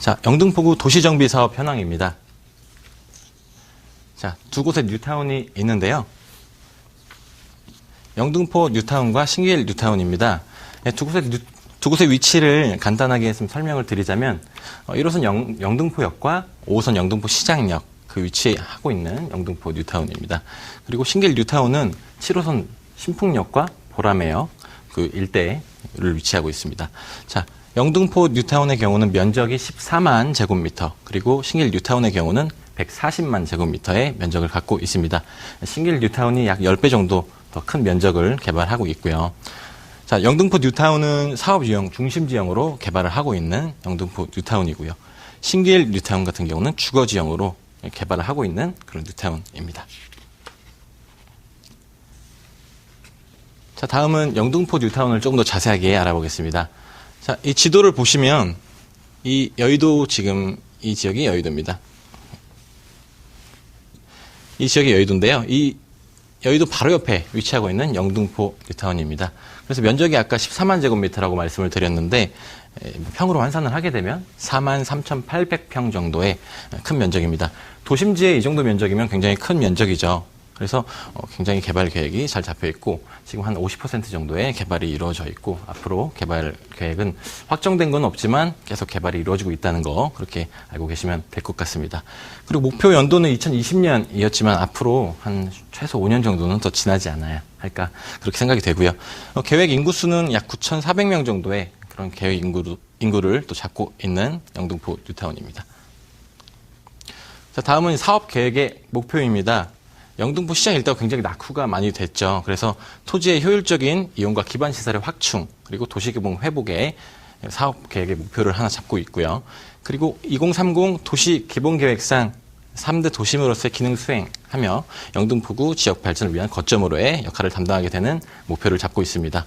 자, 영등포구 도시정비 사업 현황입니다. 자, 두 곳에 뉴타운이 있는데요. 영등포 뉴타운과 신길 뉴타운입니다. 네, 두 곳의 뉴- 두 곳의 위치를 간단하게 좀 설명을 드리자면 어, 1호선 영, 영등포역과 5호선 영등포 시장역 그 위치에 하고 있는 영등포 뉴타운입니다. 그리고 신길 뉴타운은 7호선 신풍역과 보라매역 그 일대를 위치하고 있습니다. 자, 영등포 뉴타운의 경우는 면적이 14만 제곱미터, 그리고 신길 뉴타운의 경우는 140만 제곱미터의 면적을 갖고 있습니다. 신길 뉴타운이 약 10배 정도 더 큰 면적을 개발하고 있고요. 자, 영등포 뉴타운은 사업 유형 중심 지형으로 개발을 하고 있는 영등포 뉴타운이고요. 신길 뉴타운 같은 경우는 주거 지형으로 개발을 하고 있는 그런 뉴타운입니다. 자, 다음은 영등포 뉴타운을 조금 더 자세하게 알아보겠습니다. 자, 이 지도를 보시면 이 여의도 지금 이 지역이 여의도입니다. 이 지역이 여의도인데요. 이 여의도 바로 옆에 위치하고 있는 영등포 뉴타운입니다. 그래서 면적이 아까 14만 제곱미터라고 말씀을 드렸는데 에, 평으로 환산을 하게 되면 4만 3,800평 정도의 큰 면적입니다. 도심지에 이 정도 면적이면 굉장히 큰 면적이죠. 그래서 어, 굉장히 개발 계획이 잘 잡혀 있고 지금 한 50% 정도의 개발이 이루어져 있고 앞으로 개발 계획은 확정된 건 없지만 계속 개발이 이루어지고 있다는 거 그렇게 알고 계시면 될 것 같습니다. 그리고 목표 연도는 2020년이었지만 앞으로 한 최소 5년 정도는 더 지나지 않아야 할까 그렇게 생각이 되고요. 어, 계획 인구수는 약 9,400명 정도의 그런 계획 인구를, 인구를 또 잡고 있는 영등포 뉴타운입니다. 자, 다음은 사업 계획의 목표입니다. 영등포 시장 일단 굉장히 낙후가 많이 됐죠. 그래서 토지의 효율적인 이용과 기반 시설의 확충, 그리고 도시개봉 회복에 사업 계획의 목표를 하나 잡고 있고요. 그리고 2030 도시 개봉 계획상 3대 도심으로서의 기능 수행하며 영등포구 지역 발전을 위한 거점으로의 역할을 담당하게 되는 목표를 잡고 있습니다.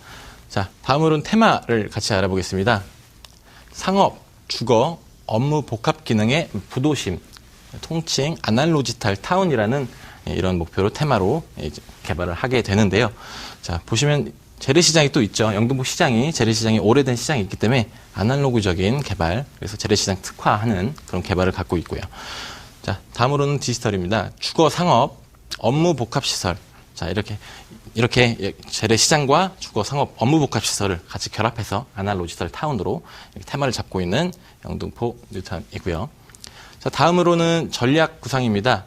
자, 다음으로는 테마를 같이 알아보겠습니다. 상업, 주거, 업무 복합 기능의 부도심, 통칭 아날로지탈 타운이라는 이런 목표로 테마로 이제 개발을 하게 되는데요. 자, 보시면 재래시장이 또 있죠. 영등포 시장이 재래시장이 오래된 시장이 있기 때문에 아날로그적인 개발, 그래서 재래시장 특화하는 그런 개발을 갖고 있고요. 자, 다음으로는 디지털입니다. 주거 상업, 업무 복합 시설. 자, 이렇게 이렇게 재래시장과 주거 상업 업무 복합 시설을 같이 결합해서 아날로지털 타운으로 테마를 잡고 있는 영등포 뉴타운이고요. 자, 다음으로는 전략 구상입니다.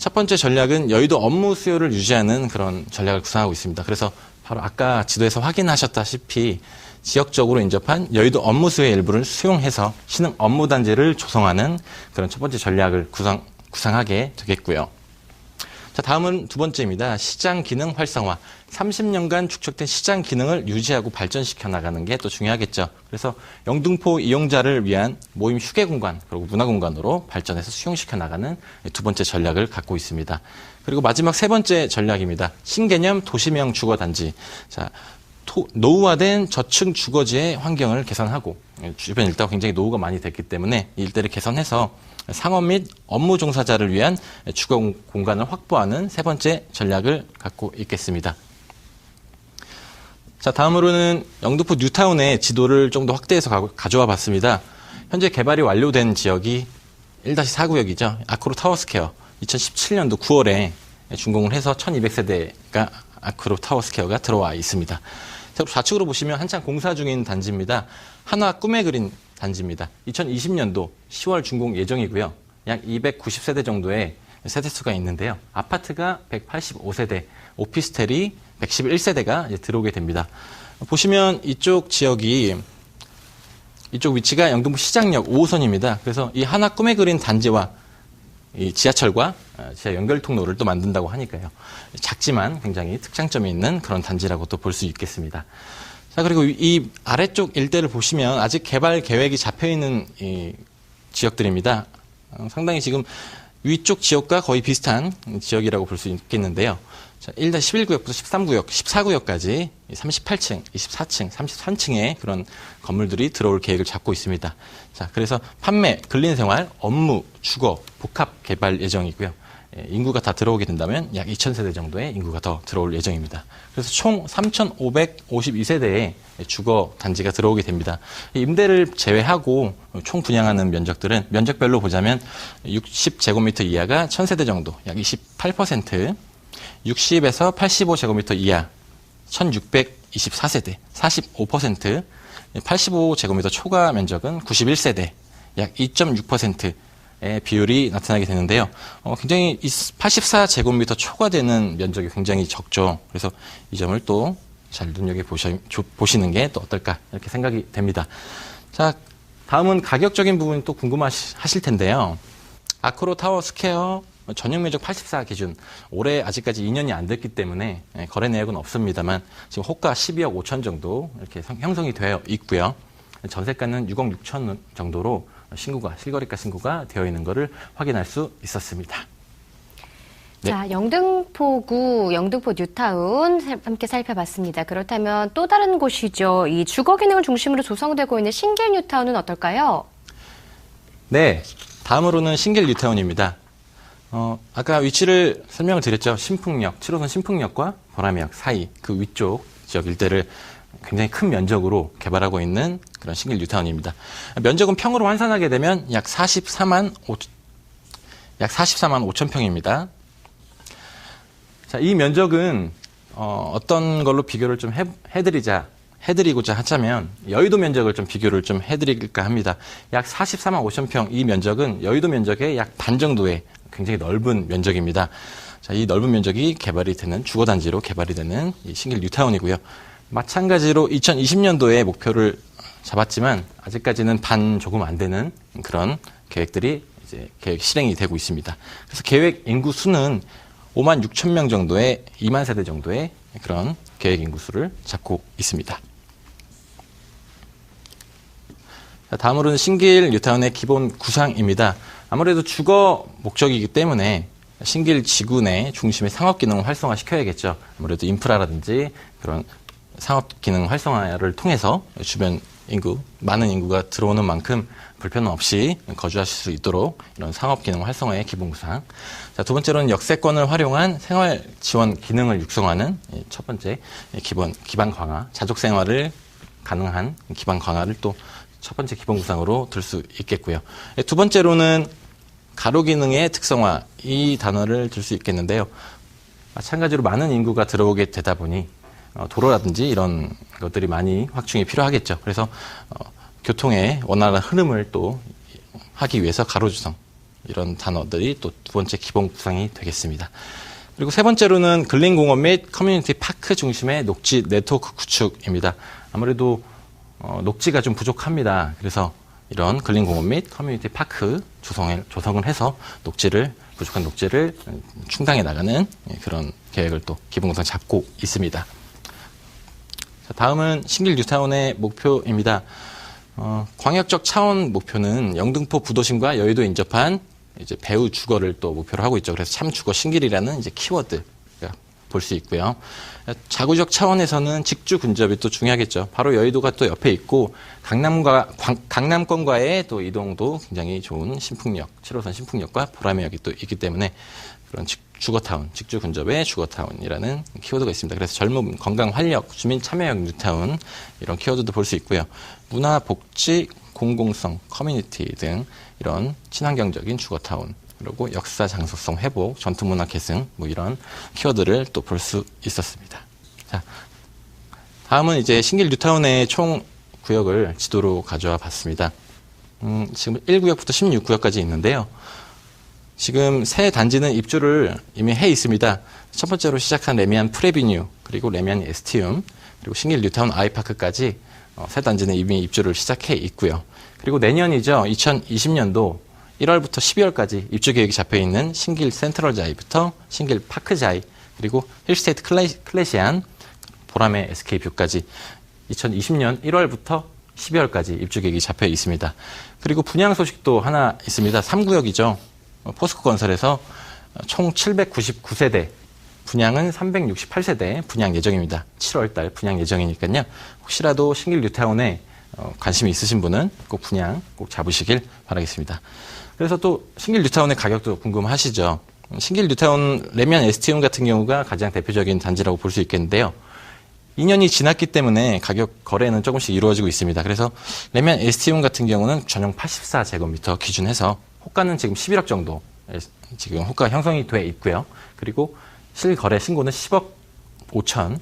첫 번째 전략은 여의도 업무 수요를 유지하는 그런 전략을 구상하고 있습니다. 그래서 바로 아까 지도에서 확인하셨다시피 지역적으로 인접한 여의도 업무 수요의 일부를 수용해서 신흥 업무 단지를 조성하는 그런 첫 번째 전략을 구상, 구상하게 되겠고요. 자, 다음은 두 번째입니다. 시장 기능 활성화. 30년간 축적된 시장 기능을 유지하고 발전시켜 나가는 게 또 중요하겠죠. 그래서 영등포 이용자를 위한 모임 휴게 공간, 그리고 문화 공간으로 발전해서 수용시켜 나가는 두 번째 전략을 갖고 있습니다. 그리고 마지막 세 번째 전략입니다. 신개념 도시명 주거 단지. 자, 토, 노후화된 저층 주거지의 환경을 개선하고 주변 일대가 굉장히 노후가 많이 됐기 때문에 이 일대를 개선해서 상업 및 업무 종사자를 위한 주거 공간을 확보하는 세 번째 전략을 갖고 있겠습니다. 자, 다음으로는 영등포 뉴타운의 지도를 좀 더 확대해서 가져와 봤습니다. 현재 개발이 완료된 지역이 1-4구역이죠. 아크로 타워스퀘어. 2017년도 9월에 준공을 해서 1200세대가 아크로 타워스퀘어가 들어와 있습니다. 좌측으로 보시면 한창 공사 중인 단지입니다. 한화 꿈에 그린 단지입니다. 2020년도 10월 준공 예정이고요. 약 290세대 정도의 세대수가 있는데요. 아파트가 185세대, 오피스텔이 111세대가 들어오게 됩니다. 보시면 이쪽 지역이 이쪽 위치가 영등포 시장역 5호선입니다. 그래서 이 하나 꿈에 그린 단지와 이 지하철과 지하 연결 통로를 또 만든다고 하니까요. 작지만 굉장히 특장점이 있는 그런 단지라고 또 볼 수 있겠습니다. 자, 그리고 이 아래쪽 일대를 보시면 아직 개발 계획이 잡혀 있는 이 지역들입니다. 어, 상당히 지금 위쪽 지역과 거의 비슷한 지역이라고 볼 수 있겠는데요. 자, 1-11구역부터 13구역, 14구역까지 38층, 24층, 33층의 그런 건물들이 들어올 계획을 잡고 있습니다. 자, 그래서 판매, 근린생활, 업무, 주거, 복합 개발 예정이고요. 예, 인구가 다 들어오게 된다면 약 2,000세대 정도의 인구가 더 들어올 예정입니다. 그래서 총 3,552세대의 주거 단지가 들어오게 됩니다. 임대를 제외하고 총 분양하는 면적들은 면적별로 보자면 60제곱미터 이하가 1000세대 정도, 약 28%, 60에서 85제곱미터 이하 1624세대, 45%, 85제곱미터 초과 면적은 91세대, 약 2.6%의 비율이 나타나게 되는데요. 어, 굉장히 84제곱미터 초과 되는 면적이 굉장히 적죠. 그래서 이 점을 또 잘 눈여겨 보시는 게 또 어떨까 이렇게 생각이 됩니다. 자, 다음은 가격적인 부분이 또 궁금하실 텐데요. 아크로 타워 스퀘어 전용 면적 84 기준 올해 아직까지 2년이 안 됐기 때문에 예, 거래 내역은 없습니다만 지금 호가 12억 5천 정도 이렇게 형성이 되어 있고요. 전세가는 6억 6천 정도로 신고가 실거래가 신고가 되어 있는 것을 확인할 수 있었습니다. 네. 자, 영등포구, 영등포 뉴타운 함께 살펴봤습니다. 그렇다면 또 다른 곳이죠. 이 주거 기능을 중심으로 조성되고 있는 신길 뉴타운은 어떨까요? 네. 다음으로는 신길 뉴타운입니다. 어, 아까 위치를 설명을 드렸죠. 신풍역, 7호선 신풍역과 보람역 사이 그 위쪽 지역 일대를 굉장히 큰 면적으로 개발하고 있는 그런 신길 뉴타운입니다. 면적은 평으로 환산하게 되면 약 44만 5, 약 44만 5천 평입니다. 자, 이 면적은 어, 떤 걸로 비교를 좀 해, 해드리자 해드리고자 하자면 여의도 면적을 좀 비교를 좀 해드릴까 합니다. 약 44만 5천 평 이 면적은 여의도 면적의 약 반 정도의 굉장히 넓은 면적입니다. 자, 이 넓은 면적이 개발이 되는 주거단지로 개발이 되는 신길 뉴타운이고요. 마찬가지로 2020년도에 목표를 잡았지만 아직까지는 반 조금 안 되는 그런 계획들이 이제 계획 실행이 되고 있습니다. 그래서 계획 인구 수는 5만 6천 명 정도의 2만 세대 정도의 그런 계획 인구 수를 잡고 있습니다. 다음으로는 신길 뉴타운의 기본 구상입니다. 아무래도 주거 목적이기 때문에 신길 지구 내 중심의 상업 기능을 활성화시켜야겠죠. 아무래도 인프라라든지 그런 상업 기능 활성화를 통해서 주변 인구, 많은 인구가 들어오는 만큼 불편 없이 거주하실 수 있도록 이런 상업 기능 활성화의 기본 구상. 자, 두 번째로는 역세권을 활용한 생활 지원 기능을 육성하는 첫 번째 기본 기반 강화, 자족 생활을 가능한 기반 강화를 또 첫 번째 기본 구상으로 들 수 있겠고요. 두 번째로는 가로 기능의 특성화 이 단어를 들 수 있겠는데요. 마찬가지로 많은 인구가 들어오게 되다 보니 어, 도로라든지 이런 것들이 많이 확충이 필요하겠죠. 그래서 어, 교통의 원활한 흐름을 또 하기 위해서 가로주성 이런 단어들이 또 두 번째 기본 구상이 되겠습니다. 그리고 세 번째로는 근린공원 및 커뮤니티 파크 중심의 녹지 네트워크 구축입니다. 아무래도 어, 녹지가 좀 부족합니다. 그래서 이런 근린공원 및 커뮤니티 파크 조성을, 조성을 해서 녹지를 부족한 녹지를 충당해 나가는 그런 계획을 또 기본구상 잡고 있습니다. 다음은 신길 뉴타운의 목표입니다. 어, 광역적 차원 목표는 영등포 부도심과 여의도 인접한 이제 배우 주거를 또 목표로 하고 있죠. 그래서 참 주거 신길이라는 이제 키워드 볼 수 있고요. 자구적 차원에서는 직주 근접이 또 중요하겠죠. 바로 여의도가 또 옆에 있고 강남과 강남권과의 또 이동도 굉장히 좋은 신풍역, 7호선 신풍역과 보라매역이 또 있기 때문에 그런 직, 주거타운, 직주 근접의 주거타운이라는 키워드가 있습니다. 그래서 젊음, 건강, 활력, 주민 참여형 뉴타운 이런 키워드도 볼 수 있고요. 문화, 복지, 공공성, 커뮤니티 등 이런 친환경적인 주거타운 그리고 역사 장소성 회복, 전통문화 계승 뭐 이런 키워드를 또 볼 수 있었습니다. 자, 다음은 이제 신길 뉴타운의 총 구역을 지도로 가져와 봤습니다. 음, 지금 1구역부터 16구역까지 있는데요. 지금 새 단지는 입주를 이미 해 있습니다. 첫 번째로 시작한 레미안 프레비뉴, 그리고 레미안 에스티움, 그리고 신길 뉴타운 아이파크까지 어, 새 단지는 이미 입주를 시작해 있고요. 그리고 내년이죠. 2020년도 1월부터 12월까지 입주 계획이 잡혀 있는 신길 센트럴 자이부터 신길 파크 자이, 그리고 힐스테이트 클래, 시안 보람의 SK뷰까지 2020년 1월부터 12월까지 입주 계획이 잡혀 있습니다. 그리고 분양 소식도 하나 있습니다. 3구역이죠. 어, 포스코 건설에서 총 799세대, 분양은 368세대 분양 예정입니다. 7월 달 분양 예정이니까요. 혹시라도 신길 뉴타운에 어, 관심이 있으신 분은 꼭 분양 꼭 잡으시길 바라겠습니다. 그래서 또 신길 뉴타운의 가격도 궁금하시죠? 신길 뉴타운 레미안 에스티움 같은 경우가 가장 대표적인 단지라고 볼 수 있겠는데요. 2년이 지났기 때문에 가격 거래는 조금씩 이루어지고 있습니다. 그래서 레면 ST운 같은 경우는 전용 84제곱미터 기준해서 호가는 지금 11억 정도 지금 호가 형성이 돼 있고요. 그리고 실거래 신고는 10억 5천.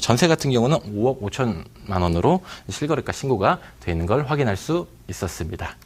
전세 같은 경우는 5억 5천만 원으로 실거래가 신고가 돼 있는 걸 확인할 수 있었습니다.